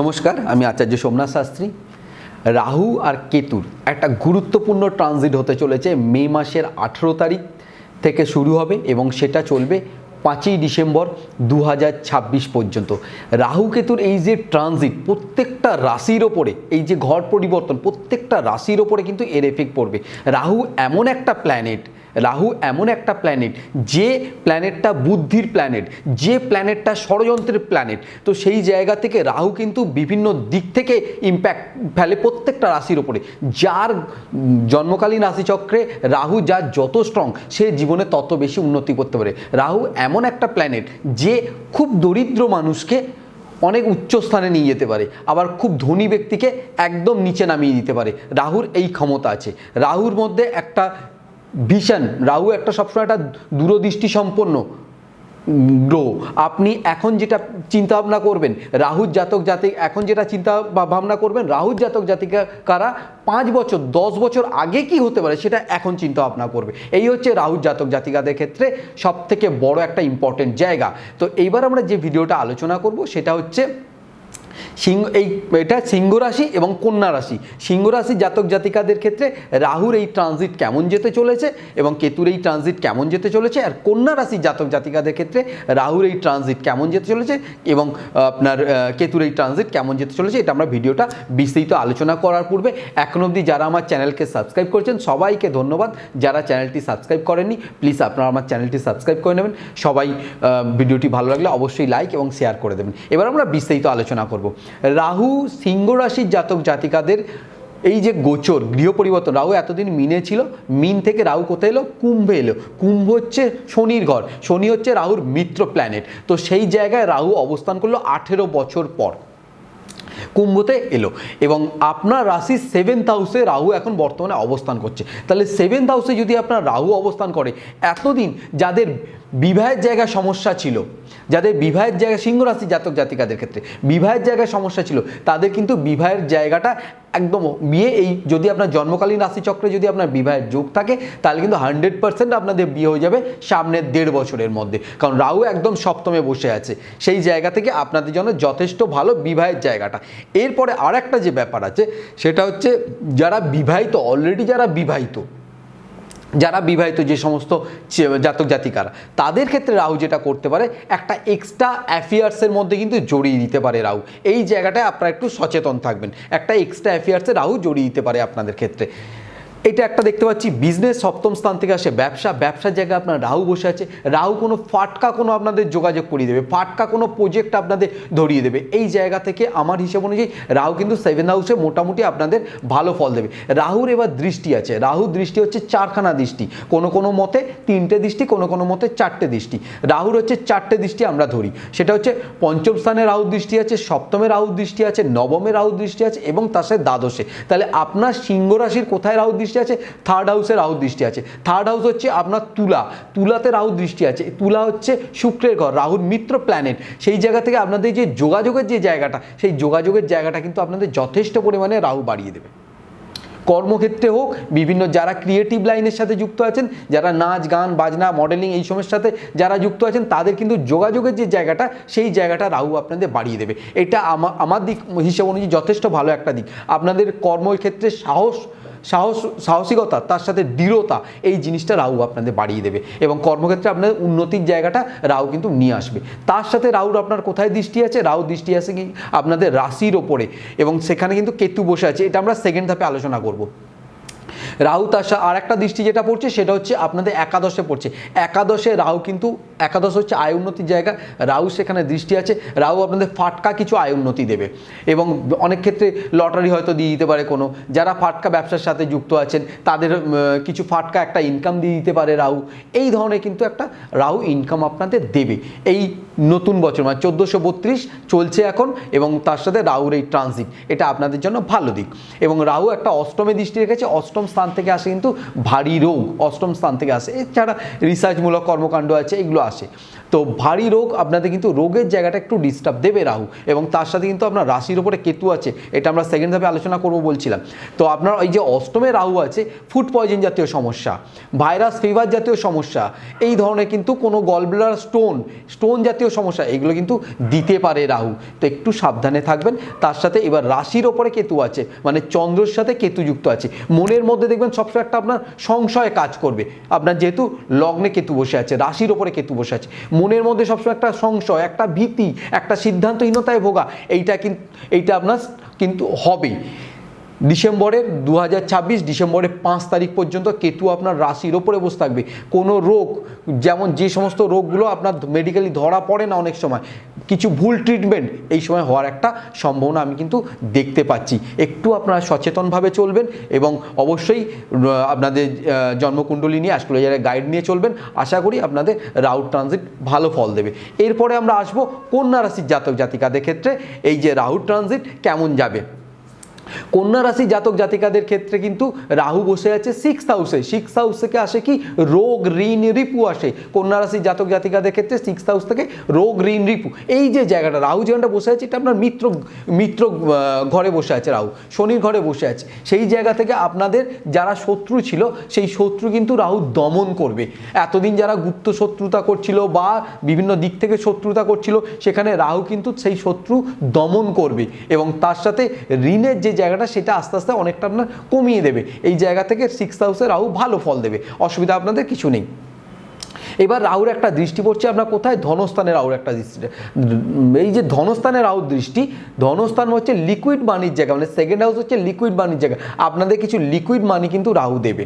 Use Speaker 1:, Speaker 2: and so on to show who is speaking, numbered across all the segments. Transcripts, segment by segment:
Speaker 1: নমস্কার, আমি আচার্য সোমনাথ শাস্ত্রী। রাহু আর কেতুর একটা গুরুত্বপূর্ণ ট্রানজিট হতে চলেছে মে মাসের আঠেরো তারিখ থেকে শুরু হবে এবং সেটা চলবে পাঁচই ডিসেম্বর দু হাজার ছাব্বিশ পর্যন্ত। রাহু কেতুর এই যে ট্রানজিট প্রত্যেকটা রাশির ওপরে, এই যে ঘর পরিবর্তন প্রত্যেকটা রাশির ওপরে কিন্তু এর এফেক্ট পড়বে। রাহু এমন একটা প্ল্যানেট রাহু এমন একটা প্ল্যানেট যে প্ল্যানেটটা বুদ্ধির প্ল্যানেট যে প্ল্যানেটটা ষড়যন্ত্রের প্ল্যানেট তো সেই জায়গা থেকে রাহু কিন্তু বিভিন্ন দিক থেকে ইম্প্যাক্ট ফেলে প্রত্যেকটা রাশির ওপরে যার জন্মকালীন রাশিচক্রে রাহু যার যত স্ট্রং সে জীবনে তত বেশি উন্নতি করতে পারে। রাহু এমন একটা প্ল্যানেট যে খুব দরিদ্র মানুষকে অনেক উচ্চ স্থানে নিয়ে যেতে পারে, আবার খুব ধনী ব্যক্তিকে একদম নিচে নামিয়ে দিতে পারে। রাহুর এই ক্ষমতা আছে। রাহুর মধ্যে একটা ভিশন রাহু একটা সবসময় একটা দূরদৃষ্টি সম্পন্ন গ্রহ। আপনি এখন যেটা চিন্তা ভাবনা করবেন, রাহুর জাতক জাতিক এখন যেটা চিন্তা ভাবনা করবেন, রাহুর জাতক জাতিকা কারা পাঁচ বছর, দশ বছর আগে কি হতে পারে সেটা এখন চিন্তা ভাবনা করবে। এই হচ্ছে রাহুর জাতক জাতিকাদের ক্ষেত্রে সব থেকে বড় একটা ইম্পর্টেন্ট জায়গা। তো এইবার আমরা যে ভিডিওটা আলোচনা করব সেটা হচ্ছে সিংহ এই, এটা সিংহ রাশি এবং কন্যা রাশি। সিংহ রাশি জাতক জাতিকাদের ক্ষেত্রে রাহুর এই ট্রানজিট কেমন যেতে চলেছে এবং কেতুর এই ট্রানজিট কেমন যেতে চলেছে আর কন্যা রাশি জাতক জাতিকাদের ক্ষেত্রে রাহুর এই ট্রানজিট কেমন যেতে চলেছে এবং আপনার কেতুর এই ট্রানজিট কেমন যেতে চলেছে এটা আমরা ভিডিওটা বিস্তৃত আলোচনা করার পূর্বে এখন অবধি যারা আমার চ্যানেলকে সাবস্ক্রাইব করেছেন সবাইকে ধন্যবাদ। যারা চ্যানেলটি সাবস্ক্রাইব করেননি প্লিজ আপনারা আমার চ্যানেলটি সাবস্ক্রাইব করে নেবেন। সবাই ভিডিওটি ভালো লাগলে অবশ্যই লাইক এবং শেয়ার করে দেবেন। এবার আমরা বিস্তারিত আলোচনা করব। রাহু সিংহ রাশির জাতক জাতিকাদের এই যে গোচর, গৃহ পরিবর্তন, রাহু এতদিন মিনে ছিল, মিন থেকে রাহু কোথায় এলো? কুম্ভে এলো। কুম্ভ হচ্ছে শনির ঘর, শনি হচ্ছে রাহুর মিত্র প্ল্যানেট তো সেই জায়গায় রাহু অবস্থান করল আঠেরো বছর পর। কুম্ভতে এলো এবং আপনার রাশির সেভেন্থ হাউসে রাহু এখন বর্তমানে অবস্থান করছে। তাহলে সেভেন্থ হাউসে যদি আপনার রাহু অবস্থান করে, এতদিন যাদের বিবাহের জায়গায় সমস্যা ছিল। যাদের বিবাহের জায়গা, সিংহ রাশি জাতক জাতিকাদের ক্ষেত্রে বিবাহের জায়গায় সমস্যা ছিল, তাদের কিন্তু বিবাহের জায়গাটা একদম বিয়ে এই যদি আপনার জন্মকালীন রাশিচক্রে যদি আপনার বিবাহের যোগ থাকে, তাহলে কিন্তু হান্ড্রেড পার্সেন্ট আপনাদের বিয়ে হয়ে যাবে সামনের দেড় বছরের মধ্যে। কারণ রাহু একদম সপ্তমে বসে আছে। সেই জায়গা থেকে আপনাদের জন্য যথেষ্ট ভালো বিবাহের জায়গাটা। এরপরে আর একটা যে ব্যাপার আছে, সেটা হচ্ছে যারা বিবাহিত, অলরেডি যারা বিবাহিত যারা বিবাহিত যে সমস্ত জাতক জাতিকারা, তাদের ক্ষেত্রে রাহু যেটা করতে পারে, একটা এক্সট্রা অ্যাফেয়ার্সের মধ্যে কিন্তু জড়িয়ে দিতে পারে রাহু। এই জায়গাটায় আপনারা একটু সচেতন থাকবেন। একটা এক্সট্রা অ্যাফেয়ার্সে রাহু জড়িয়ে দিতে পারে আপনাদের ক্ষেত্রে। এটা একটা দেখতে পাচ্ছি বিজনেস সপ্তম স্থান থেকে আসে ব্যবসা, ব্যবসার জায়গায় আপনার রাহু বসে আছে, রাহু কোনো ফাটকা কোনো আপনাদের যোগাযোগ করিয়ে দেবে, ফাটকা কোনো প্রজেক্ট আপনাদের ধরিয়ে দেবে। এই জায়গা থেকে আমার হিসেব অনুযায়ী রাহু কিন্তু সেভেন হাউসে মোটামুটি আপনাদের ভালো ফল দেবে। রাহুর এবার দৃষ্টি আছে, রাহুর দৃষ্টি হচ্ছে চারখানা দৃষ্টি, কোনো কোনো মতে তিনটে দৃষ্টি, কোনো কোনো মতে চারটে দৃষ্টি। রাহুর হচ্ছে চারটে দৃষ্টি আমরা ধরি, সেটা হচ্ছে পঞ্চম স্থানে রাহুর দৃষ্টি আছে, সপ্তমে রাহুর দৃষ্টি আছে, নবমে রাহুর দৃষ্টি আছে এবং তার সাথে দ্বাদশে। তাহলে আপনার সিংহ রাশির কোথায় রাহুর দৃষ্টি আছে থার্ড হাউসে রাহুর দৃষ্টি আছে। থার্ড হাউস হচ্ছে আপনার তুলা, তুলাতে রাহুর দৃষ্টি আছে। তুলা হচ্ছে শুক্রের ঘর, রাহুর মিত্র প্ল্যানেট সেই জায়গা থেকে আপনাদের যে যোগাযোগের যে জায়গাটা, সেই যোগাযোগের জায়গাটা কিন্তু আপনাদের যথেষ্ট পরিমাণে রাহু বাড়িয়ে দেবে। কর্মক্ষেত্রে হোক, বিভিন্ন যারা ক্রিয়েটিভ লাইনের সাথে যুক্ত আছেন, যারা নাচ, গান, বাজনা মডেলিং এই সময়ের সাথে যারা যুক্ত আছেন, তাদের কিন্তু যোগাযোগের যে জায়গাটা, সেই জায়গাটা রাহু আপনাদের বাড়িয়ে দেবে। এটা আমার দিক হিসেব অনুযায়ী যথেষ্ট ভালো একটা দিক। আপনাদের কর্মক্ষেত্রে সাহস সাহস, সাহসিকতা, তার সাথে দৃঢ়তা, এই জিনিসটা রাহু আপনাদের বাড়িয়ে দেবে। এবং কর্মক্ষেত্রে আপনাদের উন্নতির জায়গাটা রাহু কিন্তু নিয়ে আসবে। তার সাথে রাহুর আপনার কোথায় দৃষ্টি আছে? রাহু দৃষ্টি আছে কি? আপনাদের রাশির ওপরে। এবং সেখানে কিন্তু কেতু বসে আছে। এটা আমরা সেকেন্ড ধাপে আলোচনা করব। রাহু তার আর একটা দৃষ্টি যেটা পড়ছে, সেটা হচ্ছে আপনাদের একাদশে পড়ছে। একাদশে রাহু কিন্তু, একাদশ হচ্ছে আয় উন্নতির জায়গা। রাহু সেখানে দৃষ্টি আছে। রাহু আপনাদের ফাটকা কিছু আয় উন্নতি দেবে। এবং অনেক ক্ষেত্রে লটারি হয়তো দিয়ে দিতে পারে কোনো। যারা ফাটকা ব্যবসার সাথে যুক্ত আছেন, তাদের কিছু ফাটকা একটা ইনকাম দিয়ে দিতে পারে রাহু। এই ধরনের কিন্তু একটা রাহু ইনকাম আপনাদের দেবে। এই নতুন বছর মানে চোদ্দোশো বত্রিশ চলছে এখন, এবং তার সাথে রাহুর এই ট্রানজিট এটা আপনাদের জন্য ভালো দিক। এবং রাহু একটা অষ্টমে দৃষ্টি রেখেছে। অষ্টম স্থান স্থান থেকে আসে, কিন্তু ভারী রোগ, অষ্টম স্থান থেকে আসে। এছাড়া রিসার্চমূলক কর্মকাণ্ড আছে, এগুলো আসে। তো ভারী রোগ আপনাদের কিন্তু রোগের জায়গাটা একটু ডিস্টার্ব দেবে রাহু এবং তার সাথে কিন্তু আপনার রাশির উপরে কেতু আছে, এটা আমরা সেকেন্ড ধাপে আলোচনা করব বলছিলাম। তো আপনার এই যে অষ্টমে রাহু আছে ফুড পয়জন জাতীয় সমস্যা ভাইরাস ফিভার জাতীয় সমস্যা, এই ধরনের কিন্তু কোনো গলব্লাডার স্টোন স্টোন জাতীয় সমস্যা, এগুলো কিন্তু দিতে পারে রাহু। তো একটু সাবধানে থাকবেন। তার সাথে এবার রাশির ওপরে কেতু আছে মানে চন্দ্রের সাথে কেতু যুক্ত আছে। মনের মধ্যে দেখবেন সবসময় একটা আপনার সংশয় কাজ করবে। আপনার যেহেতু লগ্নে কেতু বসে আছে, রাশির ওপরে কেতু বসে আছে মনের মধ্যে সবসময় একটা সংশয়, একটা ভীতি, একটা সিদ্ধান্তহীনতায় ভোগা, এইটা কিন্তু এইটা আপনার কিন্তু হবেই। ডিসেম্বরের দু হাজার ছাব্বিশ, ডিসেম্বরের পাঁচ তারিখ পর্যন্ত কেতু আপনার রাশির ওপরে বসে থাকবে। কোনো রোগ, যেমন যে সমস্ত রোগগুলো আপনার মেডিকেলি ধরা পড়ে না অনেক সময়, কিছু ভুল ট্রিটমেন্ট এই সময় হওয়ার একটা সম্ভাবনা আমি কিন্তু দেখতে পাচ্ছি। একটু আপনারা সচেতনভাবে চলবেন এবং অবশ্যই আপনাদের জন্মকুণ্ডলী নিয়ে অ্যাস্ট্রোলজারের গাইড নিয়ে চলবেন। আশা করি আপনাদের রাউট ট্রানজিট ভালো ফল দেবে। এরপরে আমরা আসব কন্যা রাশির জাতক জাতিকাদের ক্ষেত্রে। এই যে রাহু ট্রানজিট কেমন যাবে? কন্যা রাশি জাতক জাতিকাদের ক্ষেত্রে কিন্তু রাহু বসে আছে সিক্স হাউসে সিক্স হাউস থেকে আসে কি? রোগ, ঋণ, রিপু আসে। কন্যা রাশি জাতক জাতিকাদের ক্ষেত্রে সিক্স হাউস থেকে রোগ, ঋণ, রিপু। এই যে জায়গাটা, রাহু যেখানটা বসে আছে, এটা আপনার মিত্র মিত্র ঘরে বসে আছে রাহু। শনির ঘরে বসে আছে। সেই জায়গা থেকে আপনাদের যারা শত্রু ছিল, সেই শত্রু কিন্তু রাহু দমন করবে। এতদিন যারা গুপ্ত শত্রুতা করছিল বা বিভিন্ন দিক থেকে শত্রুতা করছিল, সেখানে রাহু কিন্তু সেই শত্রু দমন করবে। এবং তার সাথে ঋণের যে জায়গাটা সেটা আস্তে আস্তে অনেকটা আপনার কমিয়ে দেবে। এই জায়গা থেকে সিক্স হাউসে রাহু ভালো ফল দেবে। অসুবিধা আপনাদের কিছু নেই। এবার রাহুর একটা দৃষ্টি পড়ছে আপনার কোথায়? ধনস্থানে রাহুর একটা দৃষ্টি। এই যে ধনস্থানে রাহুর দৃষ্টি, ধনস্থান হচ্ছে লিকুইড মানির জায়গা মানে সেকেন্ড হাউস হচ্ছে লিকুইড মানির জায়গা। আপনাদের কিছু লিকুইড মানি কিন্তু রাহু দেবে।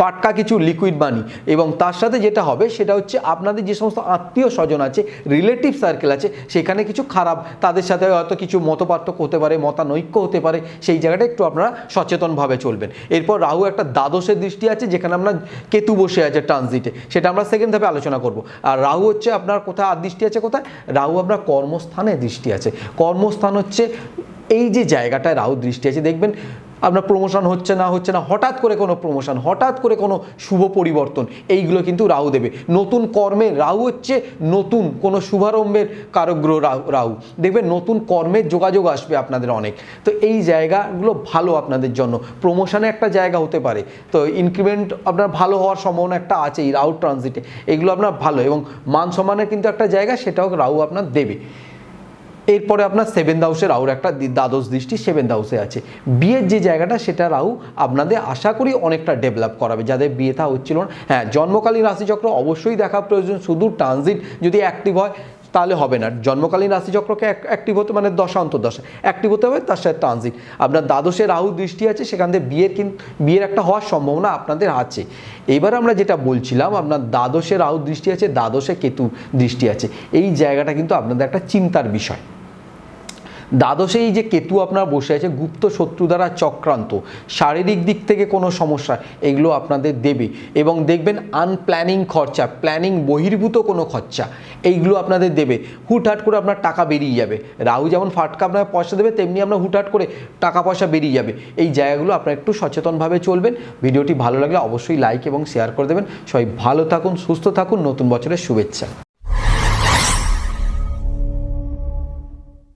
Speaker 1: ফাটকা কিছু লিকুইড মানি এবং তার সাথে যেটা হবে, সেটা হচ্ছে আপনাদের যে সমস্ত আত্মীয় স্বজন আছে রিলেটিভ সার্কেল আছে, সেখানে কিছু খারাপ, তাদের সাথে হয়তো কিছু মতপার্থক্য হতে পারে, মতানৈক্য হতে পারে, সেই জায়গাটা একটু আপনারা সচেতনভাবে চলবেন। এরপর রাহু একটা দ্বাদশের দৃষ্টি আছে, যেখানে আপনার কেতু বসে আছে ট্রানজিটে সেটা আমরা সেকেন্ড ধাপে আলোচনা করব। আর রাহু হচ্ছে আপনার কোথায়, আর দৃষ্টি আছে কোথায়? রাহু আপনার কর্মস্থানে দৃষ্টি আছে। কর্মস্থান হচ্ছে এই যে জায়গাটায় রাহু দৃষ্টি আছে, দেখবেন আপনার প্রমোশন হচ্ছে না হচ্ছে না, হঠাৎ করে কোনো প্রমোশন হঠাৎ করে কোনো শুভ পরিবর্তন, এইগুলো কিন্তু রাহু দেবে। নতুন কর্মের রাহু হচ্ছে নতুন, কোনো শুভারম্ভের কারগ্রহ রাহু। দেখবেন নতুন কর্মের যোগাযোগ আসবে আপনাদের অনেক। তো এই জায়গাগুলো ভালো আপনাদের জন্য। প্রমোশনে একটা জায়গা হতে পারে। তো ইনক্রিমেন্ট আপনার ভালো হওয়ার সম্ভাবনা একটা আছে এই রাহু ট্রানজিটে এগুলো আপনার ভালো এবং মান সম্মানের কিন্তু একটা জায়গা, সেটাও রাহু আপনার দেবে। এরপরে আপনার সেভেন্থ হাউসে রাহুর একটা দ্বাদশ দৃষ্টি সেভেন্থ হাউসে আছে। বিয়ের যে জায়গাটা, সেটা রাহু আপনাদের আশা করি অনেকটা ডেভেলপ করাবে। যাদের বিয়ে থা হচ্ছিল না। হ্যাঁ জন্মকালীন রাশিচক্র অবশ্যই দেখা প্রয়োজন। শুধু ট্রানজিট যদি অ্যাক্টিভ হয়, তাহলে হবে না। জন্মকালীন রাশিচক্রকে অ্যাক্টিভ হতে মানে দশা অন্তর্দশা। অ্যাক্টিভ হতে হবে, তার সাথে ট্রানজিট আপনার দ্বাদশে রাহু দৃষ্টি আছে, সেখান থেকে বিয়ের কিন্তু বিয়ের একটা হওয়ার সম্ভাবনা আপনাদের আছে। এবার আমরা যেটা বলছিলাম, আপনার দ্বাদশে রাহু দৃষ্টি আছে, দ্বাদশে কেতু দৃষ্টি আছে। এই জায়গাটা কিন্তু আপনাদের একটা চিন্তার বিষয়। দ্বাদশে এই যে কেতু আপনার বসে আছে, গুপ্ত শত্রু দ্বারা চক্রান্ত। শারীরিক দিক থেকে কোনো সমস্যা এগুলো আপনাদের দেবে। এবং দেখবেন আনপ্ল্যানিং খরচা প্ল্যানিং বহির্ভূত কোনো খরচা, এইগুলো আপনাদের দেবে। হুটহাট করে আপনার টাকা বেরিয়ে যাবে। রাহু যেমন ফাটকা আপনার পয়সা দেবে, তেমনি আপনার হুটহাট করে টাকা পয়সা বেরিয়ে যাবে। এই জায়গাগুলো আপনার একটু সচেতনভাবে চলবেন। ভিডিওটি ভালো লাগলে অবশ্যই লাইক এবং শেয়ার করে দেবেন। সবাই ভালো থাকুন, সুস্থ থাকুন। নতুন বছরের শুভেচ্ছা।